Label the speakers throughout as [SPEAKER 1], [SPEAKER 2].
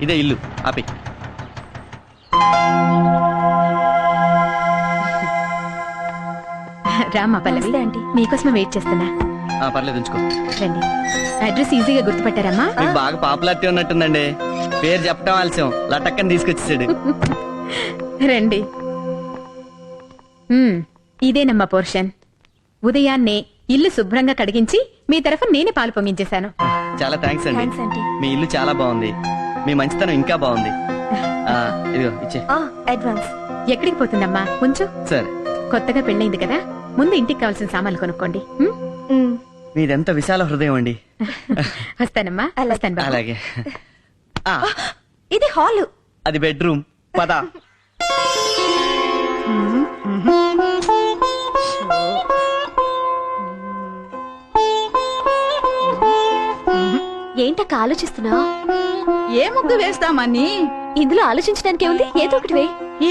[SPEAKER 1] ఇదే ఇల్లు. ఆపి.
[SPEAKER 2] రామ్మా పల్లవి మీకోసమే వెయిట్ చేస్తున్నా.
[SPEAKER 1] ఆ, పర్లేదు ఉంచుకో.
[SPEAKER 2] రండి. అడ్రస్ ఈజీగా గుర్తుపట్టారమ్మా
[SPEAKER 1] మీకు బాగా పాపులారిటీ ఉన్నట్టుందండి. పేరు చెప్పడం ఆలస్యం. లటక్కని తీసుకొచ్చేసాడు.
[SPEAKER 2] రండి. ఇదేనమ్మా పోర్షన్. ఉదయాన్నే ఇల్లు శుభ్రంగా కడిగించి మీ తరఫున నేనే పాలు పొంగించేశాను.
[SPEAKER 1] చాలా థ్యాంక్స్ అండి. మీ ఇల్లు చాలా బాగుంది. మీ మంచితనం ఇంకా బాగుంది. ఆ, ఇదిగో ఇచ్చే.
[SPEAKER 3] అడ్వాన్స్
[SPEAKER 2] ఎక్కడికి పోతుందమ్మా? కొంచెం
[SPEAKER 1] సరే.
[SPEAKER 2] కొత్తగా పెళ్ళైంది కదా? ముందు ఇంటికి కావాల్సిన సామాన్లు కొనుక్కోండి. ఉమ్?
[SPEAKER 1] మీదెంత విశాల హృదయం అండి.
[SPEAKER 2] వస్తానమ్మా. వస్తాను బాబు.
[SPEAKER 1] అలాగే. ఆ,
[SPEAKER 3] ఇది హాల్.
[SPEAKER 1] అది బెడ్రూమ్. పద.
[SPEAKER 3] ఏంటక్క ఆలోచిస్తున్నావు?
[SPEAKER 4] ఏ ముగ్గు వేస్తామని
[SPEAKER 3] ఇందులో ఆలోచించడానికి ఏముంది? ఏదో ఒకటి వే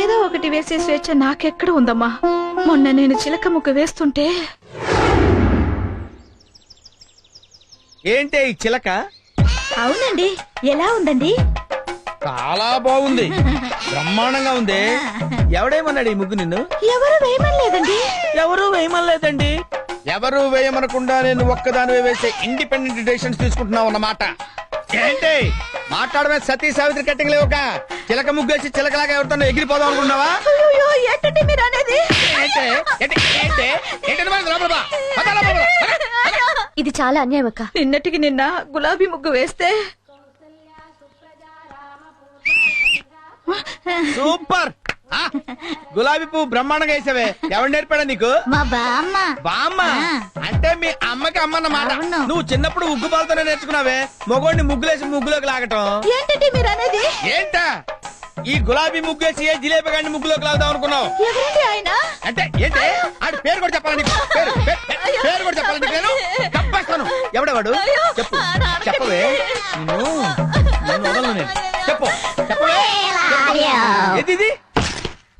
[SPEAKER 4] ఏదో ఒకటి వేసే స్వేచ్ఛ నాకెక్కడ ఉందమ్మా? మొన్న నేను చిలక ముగ్గు వేస్తుంటే
[SPEAKER 5] ఏంటే ఈ చిలక?
[SPEAKER 4] అవునండి. ఎలా ఉందండి?
[SPEAKER 5] చాలా బాగుంది. బ్రహ్మాండంగా ఉంది. ఎవడేమన్నాడు ఈ ముగ్గు నిన్ను?
[SPEAKER 4] ఎవరు వేయమనలేదండి?
[SPEAKER 5] ఎవరు వేయమనలేదండి? ఎవరు వేయమనకుండా నేను ఒక్కదాని వేసే ఇండిపెండెంట్ డెసిషన్స్ తీసుకుంటున్నావు అన్నమాట. ఏంటి? మాట్లాడమే సతీ సావిత్రి కట్టింగ్ లేవుక చిలక ముగ్గేసి చిలకలాగా ఎవరితో ఎగిరిపోదాం అనుకున్నావా.
[SPEAKER 3] ఇది చాలా అన్యాయం అక్క.
[SPEAKER 4] నిన్నటికి నిన్న గులాబీ ముగ్గు వేస్తే
[SPEAKER 5] సూపర్. గులాబీ పువ్వు బ్రహ్మాండంగా వేసావే. ఎవరు నేర్పాడా నీకు?
[SPEAKER 6] మా బామ్మ
[SPEAKER 5] బామ్మ అంటే మీ అమ్మకి అమ్మ అన్నమాట. నువ్వు చిన్నప్పుడు ఉగ్గు పాలతోనే నేర్చుకున్నావే. మగోడిని ముగ్గులేసి ముగ్గులోకి లాగటం.
[SPEAKER 4] ఏంటండి మీరు అనేది?
[SPEAKER 5] ఏంటా? ఈ గులాబీ ముగ్గేసి ఏ జిలేబీ గాడిని ముగ్గులోకి లాగుదాం అనుకున్నావు?
[SPEAKER 4] ఎవరండి ఆయన?
[SPEAKER 5] అంటే ఏంటి? ఆడి పేరు కూడా చెప్పాలి నీకు? పేరు పేరు కూడా చెప్పాలి నీకు నేను? తప్పేస్తాను ఎవడవాడు? చెప్పు. చెప్పవే. నిన్ను నిన్ను వదలను నేను. చెప్పు. చెప్పవే. చెప్పు. ఏది ఇది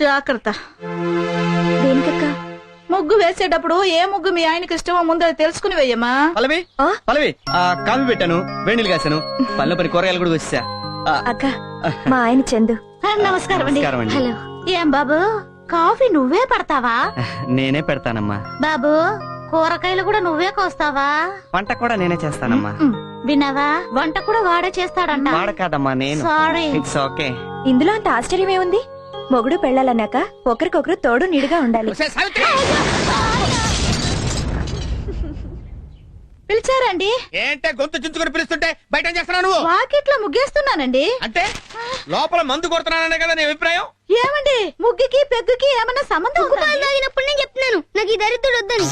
[SPEAKER 4] జాగ్రత్త.
[SPEAKER 6] దేనికక్క?
[SPEAKER 4] ముగ్గు వేసేటప్పుడు ఏ ముగ్గు మీ ఆయనకి ఇష్టమో ముందు అది తెలుసుకుని వెయ్యమ్మా.
[SPEAKER 1] పల్లవి
[SPEAKER 6] ఆ?
[SPEAKER 1] పల్లవి ఆ కాఫీ పెట్టాను వేణీలు కాశాను. పల్లె పని కూరగాయలు కూడా వచ్చా
[SPEAKER 6] అక్క మా ఆయన చందు.
[SPEAKER 4] ఆ, నమస్కారం అండి.
[SPEAKER 1] నమస్కారం అండి.
[SPEAKER 3] హలో.
[SPEAKER 4] ఏం బాబు కాఫీ నువ్వే పడతావా?
[SPEAKER 1] నేనే పెడతానమ్మా.
[SPEAKER 4] బాబు కూరగాయలు కూడా నువ్వే కోస్తావా?
[SPEAKER 1] వంట కూడా నేనే చేస్తానమ్మా.
[SPEAKER 4] విన్నావా? వంట కూడా వాడే చేస్తాడంట.
[SPEAKER 1] వాడ కాదమ్మా నేను.
[SPEAKER 4] సారీ
[SPEAKER 1] ఇట్స్ ఓకే
[SPEAKER 6] ఇందులో అంత ఆశ్చర్యం ఏముంది మొగుడు పెళ్ళాలన్నాక ఒకరికొకరు తోడు నిడిగా ఉండాలి.
[SPEAKER 4] పిలిచారండి.
[SPEAKER 5] ఏంటే గొంతు చించుకొని పిలుస్తుంటే బయట ఏం చేస్తున్నావు నువ్వు?
[SPEAKER 4] వాకిట్లో ముగ్గేస్తున్నానండి.
[SPEAKER 5] అంటే లోపల మందు కొడుతున్నాననే కదా నీ అభిప్రాయం?
[SPEAKER 4] ఏమండి ముగ్గుకి పెగ్గుకి ఏమన్నా సంబంధం
[SPEAKER 6] తాగినప్పుడు నేను చెప్తున్నాను. నాకు ఈ దరిద్రుడు వద్దని.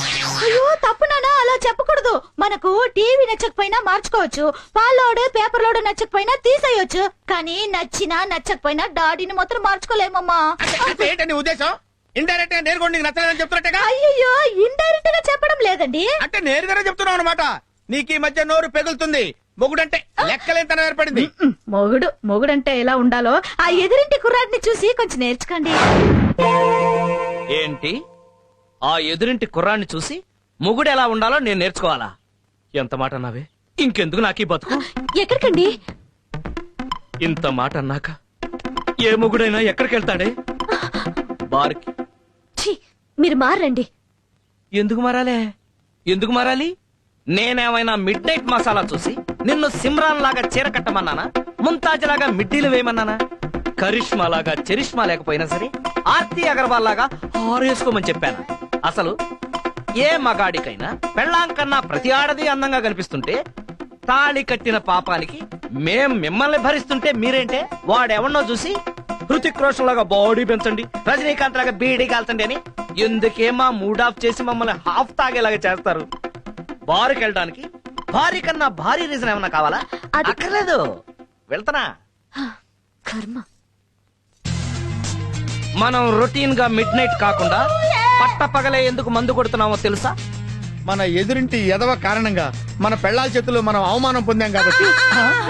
[SPEAKER 4] అయ్యో తప్పు నాన్న అలా చెప్పకూడదు. మనకు టీవీ నచ్చకపోయినా మార్చుకోవచ్చు. పాలోడు పేపర్ లోడు నచ్చకపోయినా తీసేయొచ్చు. కానీ నచ్చినా నచ్చకపోయినా డాడీని మాత్రం మార్చుకోలేమమ్మా.
[SPEAKER 5] అంటే అంటే ఏంటి నీ ఉద్దేశం? ఇండైరెక్ట్గా కూడా నీకు నచ్చలేదని చెప్తున్నట్టుగా?
[SPEAKER 4] అయ్యో ఇండైరెక్ట్గా చెప్పడం లేదండి.
[SPEAKER 5] అంటే నేరుగానే చెప్తున్నావు అనమాట నీకు ఈ మధ్య నోరు పెగులుతుంది. మొగుడంటే లెక్కలేంతనం ఏర్పడింది.
[SPEAKER 4] మొగుడు మొగుడంటే ఎలా ఉండాలో ఆ ఎదురింటి కుర్రాడిని చూసి కొంచెం నేర్చుకోండి.
[SPEAKER 7] ఏంటి? ఆ ఎదురింటి కుర్రాన్ని చూసి మొగుడు ఎలా ఉండాలో నేను నేర్చుకోవాలా? ఎంత మాట అన్నావే? ఇంకెందుకు నాకు ఈ బతుకు?
[SPEAKER 3] ఎక్కడికండి?
[SPEAKER 7] ఇంత మాట అన్నాక ఏ మొగుడైనా ఎక్కడికి వెళ్తాడే బార్కి.
[SPEAKER 3] మీరు మారండి.
[SPEAKER 7] ఎందుకు మారాలే? ఎందుకు మారాలి? నేనేమైనా మిడ్ నైట్ మసాలా చూసి నిన్ను సిమ్రాన్ లాగా చీర కట్టమన్నానా? ముంతాజ్ లాగా మిడ్డీలు వేయమన్నానా? కరిష్మా లాగా చరిష్మా లేకపోయినా సరే ఆర్తి అగర్వాల్ లాగా హారేసుకోమని చెప్పాను. అసలు ఏ మగాడికైనా పెళ్ళాం కన్నా ప్రతి ఆడది అందంగా కనిపిస్తుంటే తాళి కట్టిన పాపానికి మేం మిమ్మల్ని భరిస్తుంటే మీరేంటే? వాడెవన్నో చూసి హృతిక్ రోషన్ లాగా బాడీ పెంచండి రజనీకాంత్ లాగా బీడీ కాల్చండి అని ఎందుకే మా మూడ్ ఆఫ్ చేసి మమ్మల్ని హాఫ్ తాగేలాగా చేస్తారు? బారుకి వెళ్ళడానికి భారీ కన్నా భారీ రీజన్ ఏమన్నా కావాలా?
[SPEAKER 3] అది-
[SPEAKER 7] అక్కర్లేదు. వెళ్తానా?
[SPEAKER 3] కర్మ.
[SPEAKER 7] మనం రొటీన్గా మిడ్ నైట్ కాకుండా పట్ట పగలే ఎందుకు మందు కొడుతున్నామో తెలుసా?
[SPEAKER 5] మన ఎదురింటి ఎదవ కారణంగా మన పెళ్ళాల చేతుల్లో మనం అవమానం పొందాం కాబట్టి.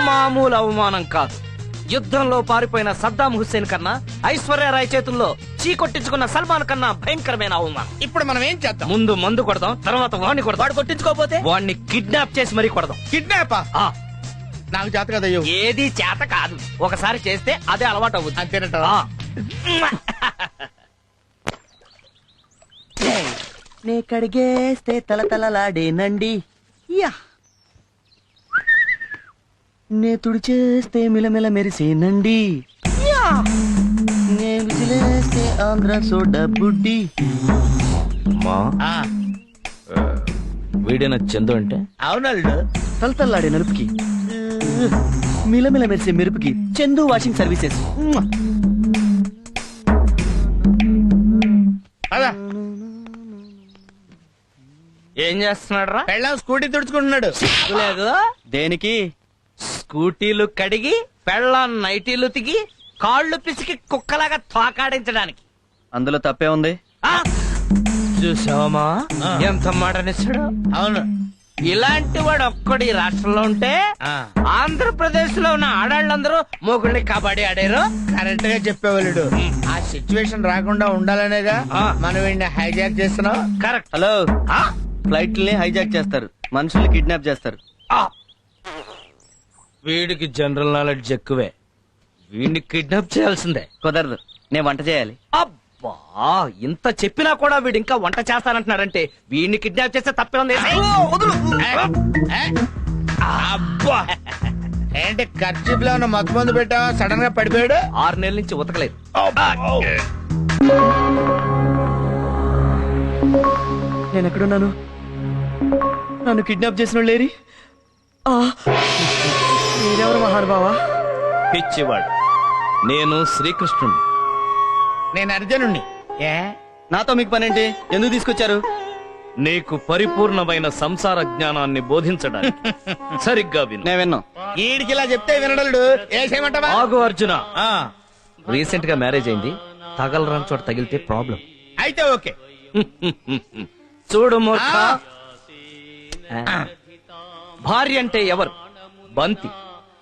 [SPEAKER 7] మామూలు అవమానం కాదు. యుద్ధంలో పారిపోయిన సద్దాం హుస్సేన్ కన్నా ఐశ్వర్యరాయ్ చేతుల్లో చీకొట్టించుకున్న సల్మాన్ కన్నా భయంకరమైన అవమానం.
[SPEAKER 5] ఇప్పుడు మనం ఏం చేద్దాం?
[SPEAKER 7] ముందు మందు కొడదాం తర్వాత వాడిని కొడదాం. వాడు కొట్టించుకోపోతే వాడిని కిడ్నాప్ చేసి మరీ కొడదాం.
[SPEAKER 5] కిడ్నాపా?
[SPEAKER 7] ఆ.
[SPEAKER 5] నాకు చేత కదా అయ్యో.
[SPEAKER 7] ఏది చేత కాదు. ఒకసారి చేస్తే అదే అలవాటు అవుద్ది.
[SPEAKER 5] అంతేనట
[SPEAKER 7] ఆ.
[SPEAKER 1] నే కడిగేస్తే తలతలలాడేనండి యా. నే తుడిచేస్తే మిలమిల మెరిసేనండి. నే విజిలేస్తే ఆంధ్ర సోడా బుడ్డి.
[SPEAKER 7] మా?
[SPEAKER 5] ఆ,
[SPEAKER 7] వీడిన చందు అంటే?
[SPEAKER 5] అవునల్లుడు
[SPEAKER 1] తలతల్లాడే నలుపుకి. మిలమిల మెరిసే మెరుపుకి చందు వాషింగ్ సర్వీసెస్.
[SPEAKER 7] ఏం చేస్తున్నాడు రా
[SPEAKER 5] స్కూటీ తుడుచుకుంటున్నాడు.
[SPEAKER 7] లేదు.
[SPEAKER 1] దేనికి?
[SPEAKER 7] స్కూటీలు కడిగి పెళ్ళ నైటీలు తిగి కాళ్ళు పిసికి కుక్కలాగా తోకాడించడానికి.
[SPEAKER 1] అందులో తప్పే ఉంది.
[SPEAKER 7] ఆ! చూసావమ్మా. ఎంత మాట
[SPEAKER 5] అవును.
[SPEAKER 7] ఇలాంటి వాడు ఒక్కడు ఈ రాష్ట్రంలో ఉంటే
[SPEAKER 5] ఆ,
[SPEAKER 7] ఆంధ్రప్రదేశ్లో ఉన్న ఆడాళ్ళందరూ మొగుళ్ళని కబడ్డీ ఆడారు.
[SPEAKER 5] కరెక్ట్గా చెప్పేవాళ్ళుడు. ఆ సిచ్యువేషన్ రాకుండా ఉండాలనేగా
[SPEAKER 7] ఆ.
[SPEAKER 5] మనం వీడిని హైజాక్ చేస్తున్నాం.
[SPEAKER 7] కరెక్ట్.
[SPEAKER 1] హలో. ఫ్లైట్లని హైజాక్ చేస్తారు. మనుషుల్ని కిడ్నాప్ చేస్తారు.
[SPEAKER 7] వీడికి జనరల్ నాలెడ్జ్ ఎక్కువే. వీడిని కిడ్నాప్ చేయాల్సిందే.
[SPEAKER 1] కుదరదు. నేను వంట చేయాలి.
[SPEAKER 7] అబ్బా ఇంత చెప్పినా కూడా వీడు ఇంకా వంట చేస్తానంటున్నాడంటే వీడిని కిడ్నాప్ చేస్తే తప్పే ఉంది
[SPEAKER 5] ఏ? అబ్బా. ఏంటి ఖర్చు లో మత్తు మందు పెట్టావా? సడన్గా పడిపోయాడు?
[SPEAKER 7] ఆరు నెలల నుంచి ఉతకలేదు.
[SPEAKER 1] నేను ఎక్కడున్నాను నన్ను కిడ్నాప్ చేసిన వాళ్ళు లేరి ఆ! మీరెవరు మహానుభావా?
[SPEAKER 7] పిచ్చివాడు. నేను శ్రీకృష్ణుడు
[SPEAKER 5] నేను అర్జునుణ్ణి. ఏ?
[SPEAKER 1] నాతో మీకు పనేంటి? ఎందుకు తీసుకొచ్చారు?
[SPEAKER 7] నీకు పరిపూర్ణమైన సంసార జ్ఞానాన్ని బోధించడానికి. సరిగ్గా విను.
[SPEAKER 1] నేను విన్నాం.
[SPEAKER 5] ఈడికి ఇలా చెప్తే వినడలుడు. ఏ చేయమంటావా?
[SPEAKER 7] ఆగు అర్జున.
[SPEAKER 5] ఆ,
[SPEAKER 7] రీసెంట్గా మ్యారేజ్ అయింది. తగలరాని చోట తగిలితే ప్రాబ్లం.
[SPEAKER 5] అయితే ఓకే.
[SPEAKER 7] చూడు మూర్ఖ.
[SPEAKER 5] ఆ.
[SPEAKER 7] భార్య అంటే ఎవరు? బంతి.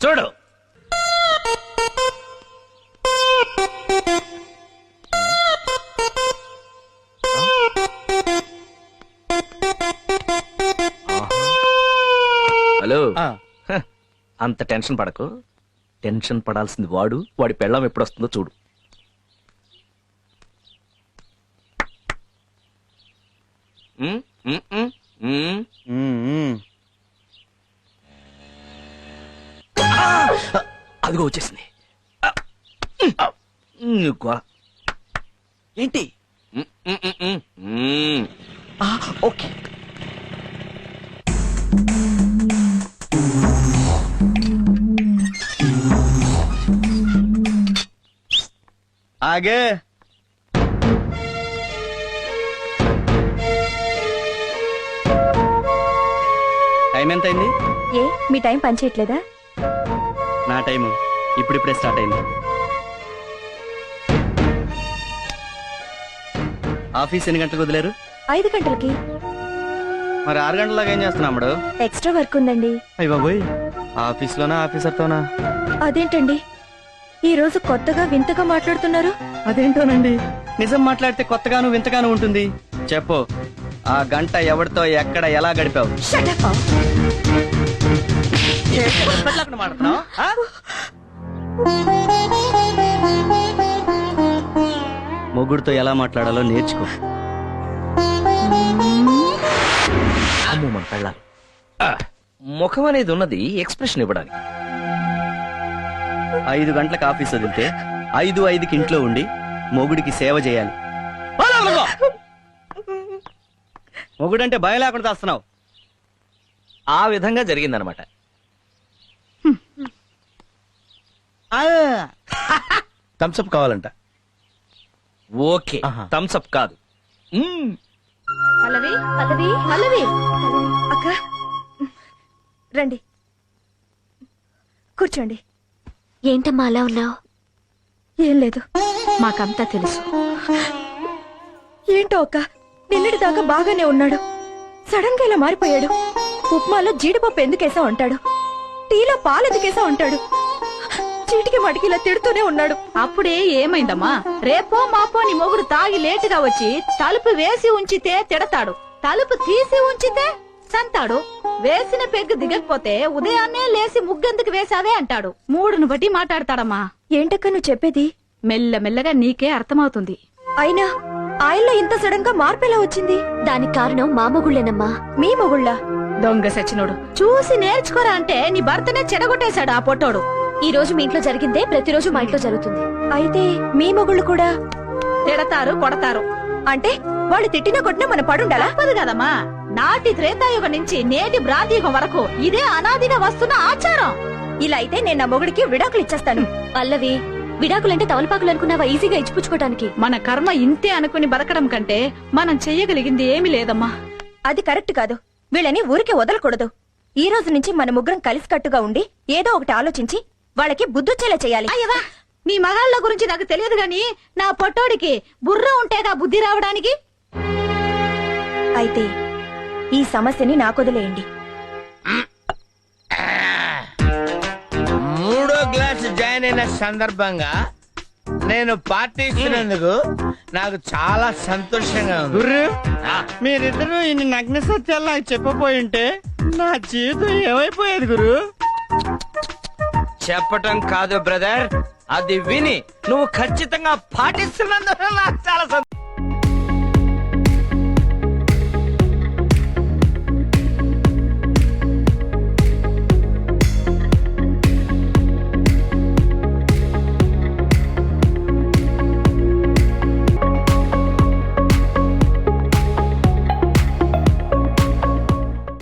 [SPEAKER 7] చూడు. హలో. అంత టెన్షన్ పడకు. టెన్షన్ పడాల్సింది వాడు వాడి పెళ్ళం ఎప్పుడు వస్తుందో చూడు మ్మ్, మ్మ్, అదిగో వచ్చేసింది.
[SPEAKER 1] ఏంటి? ఓకే. టైం ఎంత అయింది
[SPEAKER 6] ఏ మీ టైం పనిచేయట్లేదా?
[SPEAKER 1] నా టైము ఇప్పుడిప్పుడే స్టార్ట్ అయింది. ఆఫీస్ ఎన్ని గంటలకు వదిలేరు?
[SPEAKER 6] ఐదు గంటలకి.
[SPEAKER 1] మరి ఆరు గంటలకు ఏం చేస్తున్నాడు
[SPEAKER 6] ఎక్స్ట్రా వర్క్ ఉందండి.
[SPEAKER 1] అయ్య బాబోయ్ ఆఫీస్లోనా ఆఫీసర్తోనా?
[SPEAKER 6] అదేంటండి? ఈ రోజు కొత్తగా వింతగా మాట్లాడుతున్నారు?
[SPEAKER 1] అదేంటోనండి? నిజం మాట్లాడితే కొత్తగాను వింతగాను ఉంటుంది. చెప్పు ఆ గంట ఎవరితో ఎక్కడ ఎలా గడిపావు? మొగుడుతో ఎలా మాట్లాడాలో నేర్చుకో.
[SPEAKER 7] అమ్మో మన పెళ్ళాలి ఆ, ముఖం అనేది ఉన్నది ఎక్స్ప్రెషన్ ఇవ్వడానికి.
[SPEAKER 1] ఐదు గంటలకు ఆఫీస్ వదిలితే ఐదు ఐదుకి ఇంట్లో ఉండి మొగుడికి సేవ చేయాలి. మొగుడంటే భయం లేకుండా వస్తున్నావు
[SPEAKER 7] ఆ విధంగా జరిగిందనమాట.
[SPEAKER 5] థమ్స్అప్ కావాలంట.
[SPEAKER 7] ఓకే.
[SPEAKER 5] ఆహా.
[SPEAKER 7] థమ్స్అప్ కాదు. మ్మ్.
[SPEAKER 4] పల్లవి
[SPEAKER 3] పల్లవి
[SPEAKER 4] పల్లవి.
[SPEAKER 6] అక్క. రండి. కూర్చోండి.
[SPEAKER 3] ఏంటమ్మా అలా ఉన్నావు?
[SPEAKER 6] ఏం లేదు.
[SPEAKER 4] మాకంతా తెలుసు.
[SPEAKER 6] ఏంటో అక్క? నిన్నటి దాకా బాగానే ఉన్నాడు. సడన్గా ఇలా మారిపోయాడు. ఉప్మాలో జీడిపప్పు ఎందుకేసా ఉంటాడు టీలో పాలు ఎందుకేసా ఉంటాడు చీటికి మటికి ఇలా తిడుతూనే ఉన్నాడు.
[SPEAKER 4] అప్పుడే ఏమైందమ్మా? రేపో మాపో నీ మొగుడు తాగి లేటుగా వచ్చి తలుపు వేసి ఉంచితే తిడతాడు. తలుపు తీసి ఉంచితే సంతాడు. వేసిన పెగ్గు దిగకపోతే ఉదయాన్నే లేసి ముగ్గెందుకు వేసావే అంటాడు. మూడును బట్టి మాట్లాడతాడమ్మా.
[SPEAKER 6] ఏంటక్క నువ్వు చెప్పేది?
[SPEAKER 4] మెల్ల మెల్లగా నీకే అర్థమవుతుంది.
[SPEAKER 6] అయినా ఆయనలో ఇంత సడన్గా మార్పు ఎలా వచ్చింది?
[SPEAKER 3] దానికి కారణం మా మొగుళ్ళేనమ్మా.
[SPEAKER 6] మీ మొగుళ్ళ?
[SPEAKER 4] దొంగ సచ్చినోడు. చూసి నేర్చుకోరా అంటే నీ భర్తనే చెడగొట్టేశాడు ఆ పొట్టోడు.
[SPEAKER 3] ఈ రోజు మీ ఇంట్లో జరిగిందే ప్రతిరోజు మా ఇంట్లో జరుగుతుంది.
[SPEAKER 6] అయితే మీ మొగుళ్ళు కూడా?
[SPEAKER 4] తిడతారు కొడతారు.
[SPEAKER 6] అంటే వాళ్ళు తిట్టినా కొట్టినా మన పడుండాలా?
[SPEAKER 4] తప్పదు కదమ్మా. నాటి త్రేతాయుగం నుంచి నేటి బ్రాంతియుగం వరకు ఇదే అనాదిగా వస్తున్న ఆచారం.
[SPEAKER 6] ఇలా అయితే నేను నా మొగుడికి విడాకులు ఇచ్చేస్తాను.
[SPEAKER 3] పల్లవి విడాకులంటే తవలపాకులు అనుకున్నావా ఈజీగా ఇచ్చిపుచ్చుకోవడానికి
[SPEAKER 4] మన కర్మ ఇంతే అనుకుని బతకడం కంటే మనం చెయ్యగలిగింది ఏమీ లేదమ్మా.
[SPEAKER 6] అది కరెక్ట్ కాదు. వీళ్ళని ఊరికే వదలకూడదు. ఈ రోజు నుంచి మన ముగ్గురం కలిసికట్టుగా ఉండి ఏదో ఒకటి ఆలోచించి వాళ్ళకి బుద్ధొచ్చేలా చేయాలి.
[SPEAKER 4] అయ్యవా నీ మగాళ్ళ గురించి నాకు తెలియదు గాని నా పొట్టోడికి బుర్ర ఉంటేగా బుద్ధి రావడానికి?
[SPEAKER 6] అయితే ఈ సమస్యని నాకొదిలేయండి
[SPEAKER 5] మూడో క్లాస్ జాయిన్ అయిన సందర్భంగా నేను పార్టీ ఇచ్చినందుకు నాకు చాలా సంతోషంగా ఉంది.
[SPEAKER 1] గుర్రు మీరిద్దరూ ఇన్ని నగ్న సత్యాలు నాకు చెప్పబోయి ఉంటే నా జీవితం ఏమైపోయేది గురు
[SPEAKER 7] చెప్పటం కాదు బ్రదర్. అది విని నువ్వు ఖచ్చితంగా పాటిస్తున్నందుకు నాకు చాలా